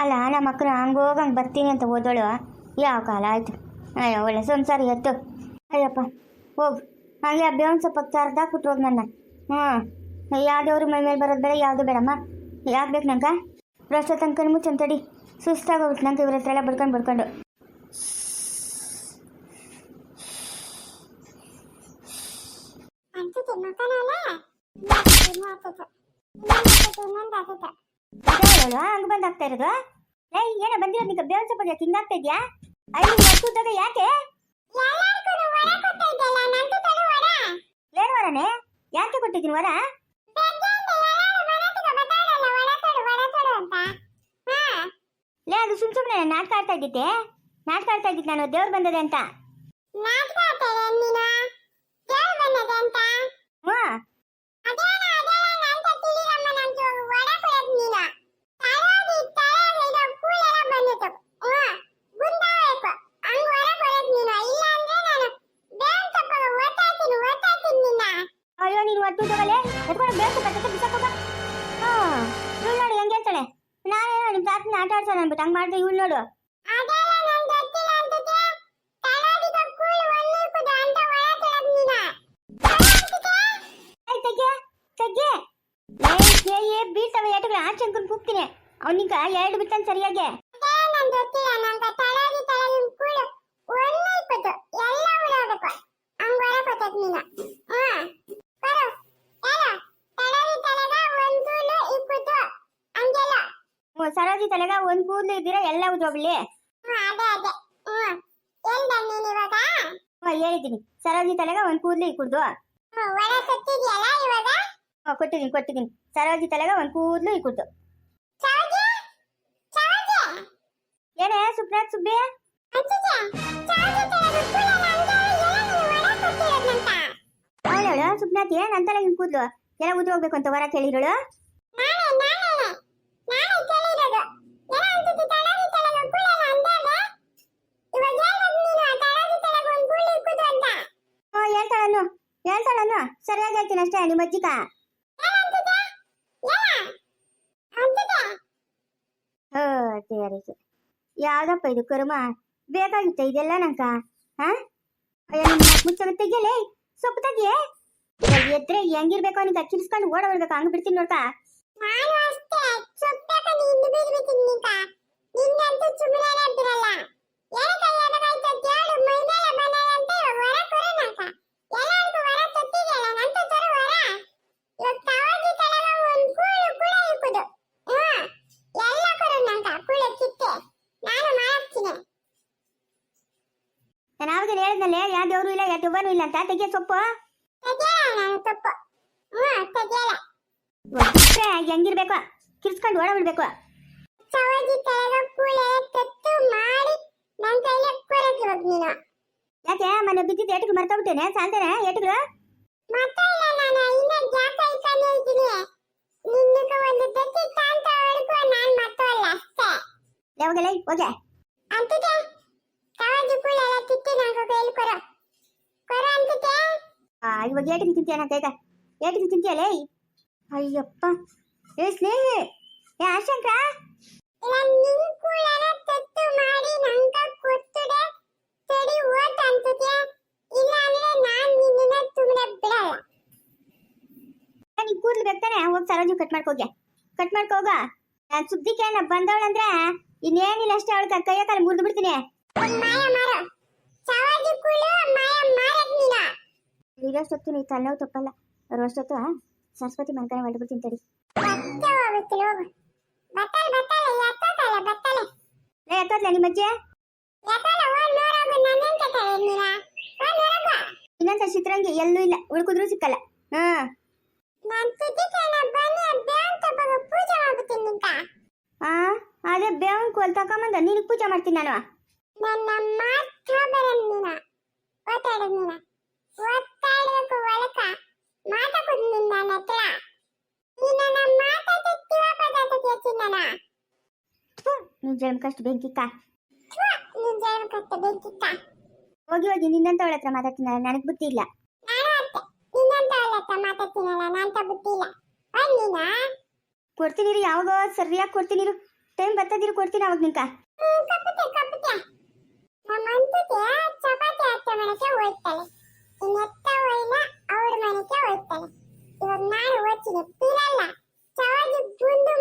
ಅಲ್ಲ, ನಮ್ಮ ಮಕ್ಕಳು ಹಂಗೋಗಂಗೆ ಬರ್ತೀನಿ ಅಂತ ಓದೋಳು ಯಾವ ಕಾಲ ಆಯಿತು? ಅಯ್ಯೋ, ಒಳ್ಳೆ ಸಂಸಾರ ಎತ್ತು ಅಯ್ಯಪ್ಪ, ಹೋಗು. ಹಾಗೆ ಆ ಸ್ವಲ್ಪ ಕರ್ದಾಕ್ಬಿಟ್ಟು ಹೋಗಿ ನನ್ನ. ಹ್ಞೂ ಯಾವ್ದವ್ರು ಮೈ ಮೇಲೆ ಬರೋದು ಬೇಡ, ಯಾವುದು ಬೇಡಮ್ಮ. ಯಾಕೆ ಬೇಕು ನಂಗೆ? ರಸ್ತೆ ತನಕ ಮುಚ್ಚಂತಡಿ ಸುಸ್ತಾಗೋಗ್ಬಿಟ್ಟು ನಂಗೆ ಇವ್ರ ಹತ್ರ ಎಲ್ಲ ಬಡ್ಕೊಂಡು ಬಡ್ಕೊಂಡು. ಇನ್ನೊಂದು ಇನ್ನೊಂದು ಹೇಳೋಳು ಹಂಗೆ ಬಂದು ಆಗ್ತಾ ಇರೋದು? ಏಯ್ ಏನೋ ಬಂದಿರೋದು ನಿಂಗೆ ಬೇವನ್ ಸ್ವಲ್ಪ ತಿಂದಾಗ್ತಾ ಇದೆಯಾ? ಐದು ವರ್ಷದಾಗ ಯಾಕೆ? ಏನು ವರನೇ? ಯಾಕೆ ಕೊಟ್ಟಿದ್ದೀನಿ ವರ? ಲೇ ಅದು ಸುಮ್ ಸುಮ್ಮನೆ ನಾಟಕ ಆಡ್ತಾ ಇದ್ದಿದ್ದೆ. ನಾಟಕ ಆಡ್ತಾ ಇದ್ದಿದ್ದು ನಾನು ದೇವ್ರು ಬಂದದೆ ಅಂತ ನಾಟಕ ಆಡ್ತಾರೆ ನೀನು ದೇವ್ರು ಬಂದದೆ ಅಂತ ಹ್ಞೂ ಅದೇನ ಅದೇನ ಅಂತ ತಿಳಿರಮ್ಮ ನಂದು ವರ ಕೊಡೋದು ನೀನು ತಲೆದಿ ತಲೆಗೆ ಇದು ಕೂಲೆಲ್ಲ ಬಂದಿತ್ತು ಹ್ಞೂ ಗುಂಡಾಬೇಕು ಹಂಗ್ ವರ ಕೊಡೋದು ನೀನು ಇಲ್ಲ ಅಂದ್ರೆ ನಾನು ಬೇನ್ ತಪ್ಪಾಗ ಓದ್ತಾಯ್ತೀನಿ ಓದ್ತಾಯ್ತೀನಿ ನಿನ್ನ ಅಯ್ಯೋ ನೀನು ಒಟ್ಟು ತಗೊಳ್ಳೆ ಎತ್ಕೊಂಡು ಬೇಕು ಕಟ್ಟಕ್ಕೆ ಬಿಸಾಕೋಗ ಹಾಂ ಇವಳು ನೋಡಿ ಹೆಂಗೆ ಹೇಳ್ತಾಳೆ ನಾನೇನೋ ನಿಮ್ಮ ತಾತನ ಆಟ ಆಡ್ಸೋಣ ಅಂದ್ಬಿಟ್ಟು ಹಂಗೆ ಮಾಡಿದೆ ಇವಳು ನೋಡು ಅದೆಲ್ಲ ನಂಗೆ ಗೊತ್ತಿಲ್ಲ ಅಂತಿದ್ದೆ ತಲೆದಿಗ ಕೂಲ್ ಒಳ್ಳಿರ್ಬೋದು ಅಂತ ವರ ಕೊಡೋದು ನೀನು ಏಯ್ ತೆಗೆ ತೆಗೆ ಏ ಏ ಬೀಳ್ತವೆ ಏಟುಗಳು ಆಚೆ ಅನ್ಕೊಂಡು ಕೂಗ್ತೀನಿ ಅವನಿಗ ಎರಡು ಬಿಡ್ತಾನೆ ಸರಿಯಾಗಿ ಅದೇ ನಂಗೆ ಗೊತ್ತಿಲ್ಲ ನಂಗೆ ತಲೆದಿ ತಲೆದಿನ ಕೂಲ್ ಒಳ್ಳಿರ್ಬೋದು ಎಲ್ಲ ಉಳೋಬೇಕು ಹಂಗ್ ವರ ಕೊಟ್ಟದ್ ನೀನು ಹಾ ಬರು ಹೇಳು ತಲೆದಿ ತಲೆಗ ಒಂದು ಇಪ್ಪತ್ತು ಹಂಗೆಲ್ಲ ಹ್ಞೂ ಸರೋಜಿ ತಲೆಗ ಒಂದ್ ಕೂದ್ಲು ಇದ್ದೀರಾ ಎಲ್ಲ ಉದ್ರೋಗ್ಲಿ ಹೇಳಿದ್ದೀನಿ. ಸರೋಜಿ ತಲೆಗ ಒಂದ್ ಕೂದ್ಲು ಕುಡ್ದು. ಕೊಟ್ಟಿದ್ದೀನಿ ಕೊಟ್ಟಿದ್ದೀನಿ ಸರೋಜಿ ತಲೆಗ ಒಂದ್ ಕೂದ್ಲು ಚೌಜಿ ಚೌಜಿ ಏನೇ ಸುಪ್ರಾತ್ ಸುಬ್ಬಿ? ಸುಪ್ನಾಥ್ ಚೌಜಿ ಹಿಂಗ್ ಕೂದಲು? ಎಲ್ಲ ಉದ್ರೋಗ್ಬೇಕು ಅಂತ ವರ ಕೇಳಿರೋಳು ನಾನೇ ನಾನೇ ನಾನೇ ಕೇಳಿರೋದು ಏನೋ ಅಂತಿದ್ದು ತಳದಿ ತಲೆಗೆ ಕೂಲೆಲ್ಲ ಅಂದಾಗ ಇವಾಗ ಹೇಳ್ಬೇಕು ನೀನು ಆ ತಳದಿ ತಲೆಗೆ ಒಂದು ಕೂಲಿ ಇಕ್ಕುದು ಅಂತ ಹ್ಞೂ ಹೇಳ್ತಾಳನ್ನು ಹೇಳ್ತಾಳನ್ನು ಸರಿಯಾಗಿ ಹೇಳ್ತೀನಿ ಅಷ್ಟೇ, ನಿಮ್ಮ ಅಜ್ಜಿಗ ಹೋ ದೇವರಿಗೆ ಯಾವ್ದಪ್ಪ ಇದು ಕರ್ಮ? ಬೇಕಾಗಿತ್ತ ಇದೆಲ್ಲ ನಂಕ ಹಾ? ಮುಚ್ಚಗ ತೆಗಿಯಲೇ? ಸೊಪ್ಪು ತೆಗಿಯೇ? ಎದ್ರೆ ಹೆಂಗಿರ್ಬೇಕು ಅವನಿಗೆ? ಕಿರ್ಸ್ಕೊಂಡು ಓಡ ಬರ್ಬೇಕು, ಹಂಗ ಬಿಡ್ತೀನಿ ನೋಡ್ಕ. ನಾನು ಅಷ್ಟೇ ಸುಮ್ಮನೆ ಬಿರಲ್ಲ ಏನಕ್ಕೆ ಏನಾಗಾಯ್ತು ಅಂತ ಹೇಳು ಮೈ ಮೇಲೆ ಬಂದದಂತೆ ವರ ಕೊರೋನಂತ ಎಲ್ಲರಿಗೂ ವರ ತೊತ್ತಿದೆಯಲ್ಲ ನಂತ ತರ ವರ ಇವಾಗ ತವಾಗಿ ತಲೆಗ ಒಂದು ಕೂಳು ಕೂಡ ಇಕ್ಕುದು ಹ್ಮ್ ಎಲ್ಲ ಕೊರೋನಂತ ಕೂಳೆ ಕಿತ್ತೆ ನಾನು ಮಾಡ್ತೀನಿ ಆವಾಗ ಹೇಳಿದ್ನಲ್ಲೇ? ಯಾವ ದೇವರು ಇಲ್ಲ ಯಾವ ದೆವ್ವನೂ ಇಲ್ಲ ಅಂತ? ತೆಗಿಯ ಸೊಪ್ಪು? ಬಿಟ್ರೆ ಹೆಂಗಿರ್ಬೇಕು? ಕಿರ್ಸ್ಕೊಂಡು ಓಡ ಬಿಡ್ಬೇಕು ಯಾಕೆ? ಮನೆ ಬಿದ್ದಿದ್ದು ಏಟಿಗೆ ಮರ್ತೋಗ್ಬಿಟ್ಟೇನೆ ಸಾಲ್ತೇನೆ ಏಟಿಗಳು? ಯಾವಾಗಲೇ ಹೋಗೆ. ಅಂತಿದೆ. ತಿತ್ತಿ ನಂಗೆ ಕೈಲಿ ಕೊರ ಆ ಇವಾಗ ಏಟಿಗೆ ತಿಂತೀಯ ನಾ ಕೈಗ ಏಟಿಗೆ ತಿಂತೀಯಲೇ ಅಯ್ಯಪ್ಪ. ಏ ಸ್ನೇಹಿ ಏ ಆಶಂಕ ಇಲ್ಲ ನಿನ್ ಕೂಳೆನ ತೊತ್ತು ಮಾಡಿ ನಂಗ ಕೊಟ್ಟುಡೆ ತಡಿ ಓಟ್ ಅಂತಿದೆ ಇಲ್ಲ ಅಂದ್ರೆ ನಾನ್ ನಿನ್ನನ್ನ ಸುಮ್ಮನೆ ಬಿಡಲ್ಲ. ನೀನ್ ಕೂದ್ಲು ಬೇಕಾನೆ ಹೋಗಿ ಸರೋಜು ಕಟ್ ಮಾಡ್ಕೋಗ ಕಟ್ ಮಾಡ್ಕೋಗ ನಾನ್ ಸುದ್ದಿ ಕೇಳ ಬಂದವಳಂದ್ರೆ ಇನ್ನೇನಿಲ್ಲ ಅಷ್ಟೇ ಅವಳ ಕೈಯ ಕಾಲ ಮುರಿದು ಬಿಡ್ತೀನಿ. ನೀನು ಇರೋಷ್ಟೊತ್ತು ನೀ ತಲೆನೋವು ತಪ್ಪಲ್ಲ. ಅಷ್ಟೊತ್ತು ಸರಸ್ವತಿ ಮನ್ಕನೆ ಹೊರಡ್ಬಿಡ್ತೀನಿ ತಡಿ ಲೇ, ಎತ್ತೋದ್ಲ ನಿಮ್ಮ ಅಜ್ಜಿ? ನೀನ ಇನ್ನೊಂದ್ಸಲ ಚಿತ್ರಂಗಿ ಎಲ್ಲೂ ಇಲ್ಲ. ಉಳ್ಕುದ್ರು ಸಿಕ್ಕಲ್ಲ. ಹಾ. ನಾನ್ ಅದೇ ಬೇವನ್ ಕೋಲ್ ತಕೊಂಬಂದ. ನಿನಗೆ ಪೂಜೆ ಮಾಡ್ತೀನಿ ನಾನು. ನನ್ನ ಮಾತ್ರ ಬರನ್ನಿನ ನೀನ. ಓತಾಡೋದು ನೀನ. ಓದ್ತಾಡಬೇಕು ಒಳಕ ಮಾತಾಡೋದು ನಿನ್ನ ನನ್ನ ಹತ್ರ ನೀ ನನ್ನ ಮಾತಾಡ್ತಿವ ಪದಾರ್ಥ ನನ್ನ ಥು, ನೀನ್ ಕಷ್ಟ ಬೆಂಕಿಕ್ಕ. ನೀನ್ ಜೈವ ಕತ್ತ ಬೆಂಕಿಕ್ಕ. ಹೋಗಿ ಹೋಗಿ ನಿನ್ನಂತವಳ ಹತ್ರ ಮಾತಾಡ್ತೀನಲ್ಲ ನನಗೆ ಬುದ್ಧಿ ಇಲ್ಲ. ನಾನು ಅಷ್ಟೇ ನಿನ್ನಂತ ಒಳ್ಳೆತ್ತ ಮಾತಾಡ್ತೀನಲ್ಲ ನಾನಂತ ಬುದ್ಧಿ ಇಲ್ಲ. ಹೋಗ್ ನೀನ. ಕೊಡ್ತೀನಿ ಯಾವಾಗ ಸರಿಯಾಗಿ ಕೊಡ್ತೀನಿ ಟೈಮ್ ಬರ್ತದಿರು ಕೊಡ್ತೀನಿ ಅವಾಗ ನಿಂಕ ಹೋಯ್ತಾಳೆ ಇನ್ನೆತ್ತ ಹೋಯ್ನ ಅವಳ ಮನೆಗೆ ಇವಾಗ ನಾನು ಓದ್ತೀನಿ ಬುಂದು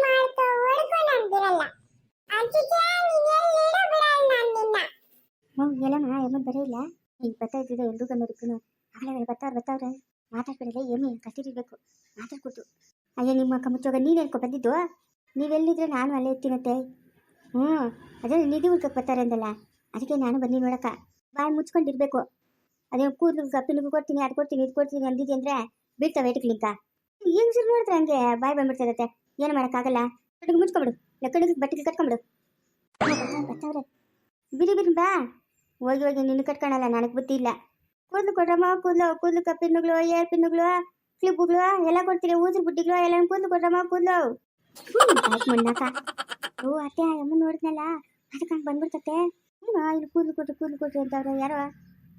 ನಾನು ಬರ್ತಾ ಆಗಲೇ ಬರ್ತಾವ್ರೆ ಅಯ್ಯ, ನಿಮ್ಮ ಬಂದಿದ್ದು? ನೀವೆಲ್ಲಿದ್ರೆ ನಾನು ಅಲ್ಲೇ ಇರ್ತೀನತ್ತೆ ಹ್ಮ್, ಅದೇ ನಿಧಿ ಹುಡ್ಕಕ್ಕೆ ಬರ್ತಾರೆ ಅಂದಲ್ಲ. ಅದಕ್ಕೆ ನಾನು ಬನ್ನಿ ನೋಡಕ್ಕ. ಬಾಯಿ ಮುಚ್ಕೊಂಡಿರ್ಬೇಕು. ಅದೇ ಕೂದಲು ಕಪ್ಪಿನಿಗೂ ಕೊಡ್ತೀನಿ, ಅದು ಕೊಡ್ತೀನಿ, ಇದು ಕೊಡ್ತೀನಿ ಅಂದಿದ್ದೆ ಅಂದರೆ ಬೀಳ್ತಾವೆ ಇಟ್ಕಲಿಂಕ ಈಗ ಶುರು ನೋಡಿದ್ರೆ ಹಂಗೆ ಬಾಯಿ ಬಂದ್ಬಿಡ್ತದತ್ತೆ ಏನು ಮಾಡೋಕ್ಕಾಗಲ್ಲ? ಕಣ್ಣಿಗೆ ಮುಚ್ಕೊಂಬಿಡು, ಇಲ್ಲ ಕಣ್ಣಿಗೆ ಬಟ್ಟೆಗೆ ಕಟ್ಕೊಂಬಿಡು. ಬರ್ತಾವ್ರೆ ಬಿರಿ ಬಿರಿ ಬಾ. ಹೋಗಿ ಹೋಗಿ, ನಿನ್ನ ಕಟ್ಕೊಳಲ್ಲ, ನನಗೆ ಬುದ್ಧಿ ಇಲ್ಲ. ಕೂದಲು ಕೊಡ್ರಮ್ಮ, ಕೂದಲು ಕೂದಲು ಕಪ್ಪಿನ್ನುಗಳು ಏರ್ ಪಿನ್ನುಗಳು ಕ್ಲಿಪ್ಪುಗಳು ಎಲ್ಲ ಕೊಡ್ತೀರಿ ಊದ್ರ ಬುಡ್ಡಿಗಳು, ಎಲ್ಲ ಕೂದಲು ಕೊಡ್ರಮ್ಮ, ಕೂದಲು. ಮಣ್ಣಾಕ ಓ, ಅತ್ತೆ ಅಮ್ಮ ನೋಡಿದ್ನಲ್ಲ, ಅದಕ್ಕೆ ಹಂಗೆ ಬಂದ್ಬಿಡ್ತತೆ ಏನು ಇಲ್ಲಿ ಕೂದಲು ಕೊಟ್ರು ಕೂದಲು ಕೊಟ್ರು ಅಂತವ್ರೆ, ಯಾರೋ?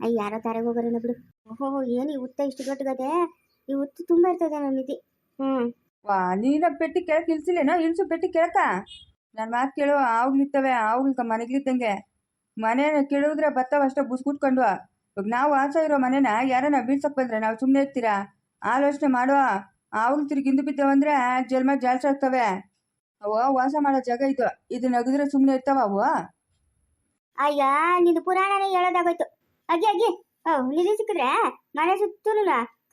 ಅಯ್ಯ ಯಾರೋ ತಾರೆ ಹೋಗೋರೇನೋ ಬಿಡು. ಓಹೋ ಏನು ಈ ಉತ್ತ ಇಷ್ಟು ದೊಡ್ಡಗದೆ ಈ ಉತ್ತು ತುಂಬಾ ಇರ್ತದೆ ನನ್ನ ನಿಧಿ. ಹ್ಞೂ ವಾ ನೀನ ಪೆಟ್ಟಿ ಕೆಳಕ್ಕೆ ಇಳಿಸಿಲ್ಲೇನೋ? ಇಳಿಸು ಪೆಟ್ಟಿ ಕೆಳಕ. ನನ್ನ ಮಾತು ಕೇಳು ಆವಾಗ್ಲಿತ್ತವೆ ಆವಾಗ್ಲಿಕ್ಕ ಮನೆಗಳಿದ್ದಂಗೆ ಮನೆ ಕೇಳಿದ್ರೆ ಬರ್ತಾವ ಅಷ್ಟೇ ಬುಸ್ಕುಟ್ಕೊಂಡು ಇವಾಗ ನಾವು ಆಚೆ ಇರೋ ಮನೆನ ಯಾರನ್ನ ಬೀಳ್ಸಕ್ ಬಂದ್ರೆ ನಾವು ಸುಮ್ಮನೆ ಇರ್ತೀರಾ? ಆಲೋಚನೆ ಮಾಡುವ. ಆವಾಗ ತಿರುಗಿ ಹಿಂದೆ ಜಲ್ಮ ಜನ್ಮ ಜಾಲ್ಸಾಗ್ತವೆ ಅವ ವಾಸ ಮಾಡೋ ಜಾಗ ಇದು. ಇದು ನಗದ್ರೆ ಸುಮ್ಮನೆ ಇರ್ತಾವ ಅವು ಅಯ್ಯ ನಿನ್ನ ಪುರಾಣನೇ ಹೇಳೋದಾಗೋಯ್ತು. ಅಜ್ಜಿ ಅಗೆ ಓ ನಿಧಿ ಸಿಕ್ಕಿದ್ರೆ ಮನೆ ಸುತ್ತಲೂ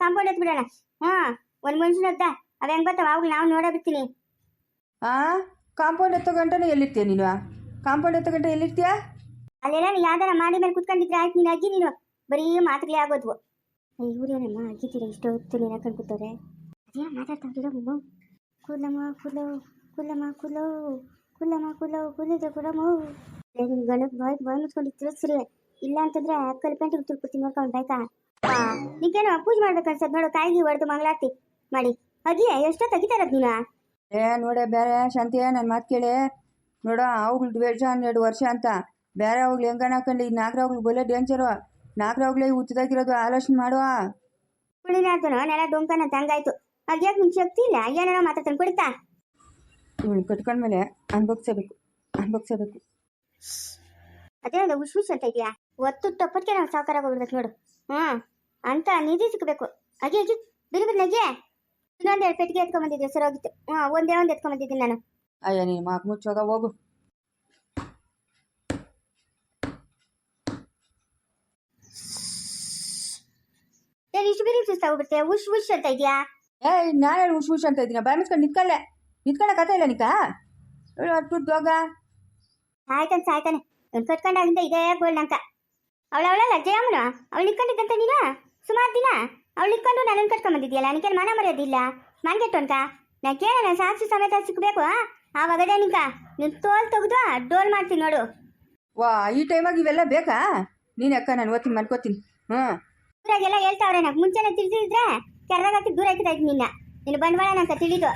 ಕಾಂಪೌಂಡ್ ಎತ್ಬಿಡೋಣ ಹಾ ಒಂದ್ ಮನುಷ್ಯನ ಹತ್ತ ಅದ ಹೆಂಗ್ ಬರ್ತಾವ ಅವಾಗ ನಾವು ನೋಡ ಬಿಡ್ತೀನಿ. ಆ? ಕಾಂಪೌಂಡ್ ಎತ್ತ ಗಂಟನೆ ಎಲ್ಲಿರ್ತೀಯ ನೀನು? ಕಾಂಪೌಂಡ್ ಎತ್ತ ಗಂಟೆ ಎಲ್ಲಿರ್ತೀಯ? ಅಲ್ಲೆಲ್ಲ ನೀ ಯಾವ್ದಾರ ಮಾಡಿ ಮೇಲೆ ಕುತ್ಕೊಂಡಿದ್ರೆ ಆಯ್ತು ನೀನು ಅಜ್ಜಿ ನೀನು. ಬರೀ ಮಾತುಗಳೇ ಆಗೋದ್ವು. ಇವ್ರೇನಮ್ಮ ಅಜ್ಜಿತೀರ ಇಷ್ಟು ಹೊತ್ತು ನೀನು ಕಣ್ಕೊತಾರೆ ಅದೇ ಮಾತಾಡ್ತಾ ಮಾತಾಡ್ತಾವ್ರಿಲ್ಲ ಮಮ್ಮ ಕೂಲಮ್ಮ ಕೂಲೋ ಕೂಲಮ್ಮ ಕೂಲೋ ಕೂಲಮ್ಮ ಕೂಲೋ ಕೂಲಿದ್ರೆ ನಿನ್ನ ಗಣಕ್ ಬಾಯ್ ಬಾಯ್ ಮುಚ್ಕೊಂಡಿರ್ತೀರ ಸರಿ ಇಲ್ಲ ಅಂತಂದ್ರೆ ಕಲ್ ಪೆಂಟಿಗೆ ತುರ್ಕೊತೀನಿ ನೋಡ್ಕೊಂಡು ಆಯ್ತಾ? ನೀಕೇನೋ ಪೂಜೆ ಮಾಡ್ಬೇಕು ಅನ್ಸದ್ ನೋಡು ಕಾಯಿಗೆ ಹೊಡೆದು ಮಂಗಳಾರತಿ. ಮಾಡಿ. ಅಜ್ಜಿ ಎಷ್ಟೋ ತೆಗಿತಾರದ್ ನೀನು? ಏ ನೋಡೆ ಬೇರೆ ಶಾಂತಿ ನನ್ನ ಮಾತು ಕೇಳಿ. ನೋಡೋ ಅವುಗಳು ವೇಷ ಹನ್ನೆರಡು ವರ್ಷ ಅಂತ. ಬೇರೆ ಅವುಗಳು ಹೆಂಗನ ಹಾಕೊಂಡು ಈ ಅವ್ಳು ಬಲೆ ಡೇಂಜರು ನಾಗರಾವುಗಳೇ ಹುಚ್ಚದಾಗಿರೋದು ಆಲೋಚನೆ ಮಾಡುವ ನೆಲ ಡೊಂಕನ ತಂಗಾಯ್ತು ಅದ್ಯಾಕೆ ನಿನ್ ಶಕ್ತಿ ಇಲ್ಲ? ಮಾತ್ರ ಮಾತಾಡ್ತಾನೆ ಕುಡಿತಾ? ಇವಳು ಕಟ್ಕೊಂಡ್ಮೇಲೆ ಅನ್ಭೋಗ್ಸಬೇಕು ಅನ್ಭೋಗ್ಸಬೇಕು ಅದೇ ಹುಷ್ ಹುಷ್ ಅಂತ ಇದೆಯಾ? ಒತ್ತು ಟಪ್ಪಟ್ಗೆ ನಾವು ಸಾಕಾರ ಹೋಗ್ಬಿಡ್ಬೇಕು ನೋಡು. ಹ್ಮ್. ಅಂತ ನಿಧಿ ಸಿಕ್ಕಬೇಕು ಅಗಿ ಅಗಿ ಬಿರು ಬಿರು ನಗೆ. ಇನ್ನೊಂದು ಎರಡು ಪೆಟ್ಟಿಗೆ ಎತ್ಕೊಂಬಂದಿದ್ದೆ ಸರ್ ಹೋಗಿತ್ತು. ಹ್ಞೂ ಒಂದೇ ಒಂದು ಎತ್ಕೊಂಬಂದಿದ್ದೀನಿ ನಾನು. ಅಯ್ಯ ನೀನು ಮಾಕ್ ಮುಚ್ಚೋಗ ಹೋಗು. ಏನು ಇಷ್ಟು ಬಿರಿ ಸುಸ್ತಾ ಹೋಗ್ಬಿಡ್ತೆ ಉಶ್ ಉಶ್ ಅಂತ ಇದೆಯಾ? ಏಯ್ ನಾನು ಹುಷ್ ಹುಷ್ ಅಂತ ಇದ್ದೀನಿ. ಬಾಯ್ ಮುಚ್ಕೊಂಡು ನಿತ್ಕೊಳ್ಳೆ ನಿಂತ್ಕೊಳ್ಳೋ ಕತೆ ಇಲ್ಲ ನಿಕ ಅಟ್ಟು ಹೋಗ ಸಾಯ್ತಾನೆ ಸಾಯ್ತಾನೆ. ಕಟ್ಕೊಂಡಾಗಿಂದ ಇದೇ ಅಂಕ. ಅವಳ ಅವಳಲ್ಲ ಜಯಮ್ಮನ ಅವಳು ನಿಂತ್ಕೊಂಡಿದ್ದಂತ ನೀನ? ಸುಮಾರು ದಿನ? ಅವಳು ನಿಂತ್ಕೊಂಡು ನನ್ನನ್ನು ಕಟ್ಕೊಂಬಂದಿದ್ಯಲ್ಲ ನನಗೇನು ಮನ ಮರೆಯೋದಿಲ್ಲ ಮನ್ಗೆಟ್ಟು ಅಂತ? ನಾ ಕೇಳ ನಾನು ಸಾಕ್ಷಿ ಸಮೇತ ಸಿಕ್ಕಬೇಕು ಆವಾಗದೇ ನಿಂಕ ನಿನ್ ತೋಲ್ ತೆಗೆದು ಡೋಲ್ ಮಾಡ್ತೀನಿ ನೋಡು. ವಾ ಈ ಟೈಮಾಗಿ ಇವೆಲ್ಲ ಬೇಕಾ? ನೀನು ಅಕ್ಕ ನಾನು ಓದ್ತೀನಿ ಮನ್ಕೋತೀನಿ ಹ್ಞೂ ಊರಾಗೆಲ್ಲ ಹೇಳ್ತಾವ್ರೆ నాకు ಮುಂಚೆನೆ ತಿಳಿಸಿದ್ರೆ ಕೆರ್ರಾಗತ್ತಿ ದೂರ ಐತಿ ಆಯ್ತು ನಿನ್ನ. ನೀನು ಬಂಡವಾಳ ನಂಗೆ ತಿಳಿದು.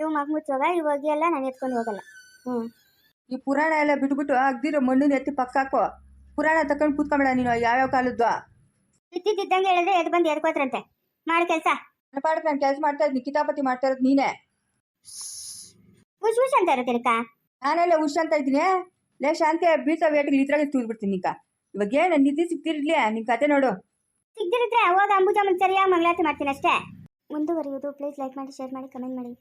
ಇವು ಮಗ ಮುಚ್ಚೋಗ? ಇವಾಗ ಎಲ್ಲ ನಾನು ಎತ್ಕೊಂಡು ಹೋಗಲ್ಲ. ಹ್ಞೂ ಈ ಪುರಾಣ ಎಲ್ಲ ಬಿಟ್ಬಿಟ್ಟು ಅಗ್ದಿರೋ ಮಣ್ಣನ್ನ ಎತ್ತಿ ಪಕ್ಕ ಹಾಕೋ ಪುರಾಣ ತಕೊಂಡು ಕೂತ್ಕೊಂಬೇಡ ನೀನು ಯಾವ್ಯಾವ ಕಾಲದ್ದು? ಇದ್ದಿದ್ದಂಗೆ ಹೇಳಿದ್ರೆ ಎದ್ ಬಂದು ಎದ್ಕೋತ್ರಂತೆ ಮಾಡಿ ಕೆಲಸ. ನನ್ನ ಪಾಡಕ್ಕೆ ನಾನು ಕೆಲಸ ಮಾಡ್ತಾ ಇದ್ದೀನಿ. ಕಿತಾಪತಿ ಮಾಡ್ತಾ ಇರೋದು ನೀನೇ. ಹುಷ್ ಹುಷ್ ಅಂತ ಇರೋದಿರಕ್ಕ ನಾನೆಲ್ಲ ಹುಷ್ ಅಂತ ಇದ್ದೀನಿ. ಲೇ ಶಾಂತಿ ಬೀಳ್ತಾ ವೇಟಿಗೆ ಇದ್ರಾಗೆ ತೂದ್ಬಿಡ್ತೀನಿ ನಿಕ್ಕ. ಇವಾಗ ಏನು ನಿದ್ದೆ ಸಿಗ್ತಿರ್ಲಿ ನಿನ್ ಕತೆ ನೋಡು. ಸಿಗ್ದಿರಿದ್ರೆ ಹೋದ ಅಂಬುಜಾಮನ್ ಸರಿಯಾಗಿ ಮಂಗಳಾರತಿ ಮಾಡ್ತೀನಿ ಅಷ್ಟೇ. ಮುಂದುವರಿಯುವುದು. ಪ್ಲೀಸ್ ಲೈಕ್ ಮಾಡಿ ಶೇರ್ ಮಾಡಿ ಕಮೆಂಟ್ ಮಾಡಿ.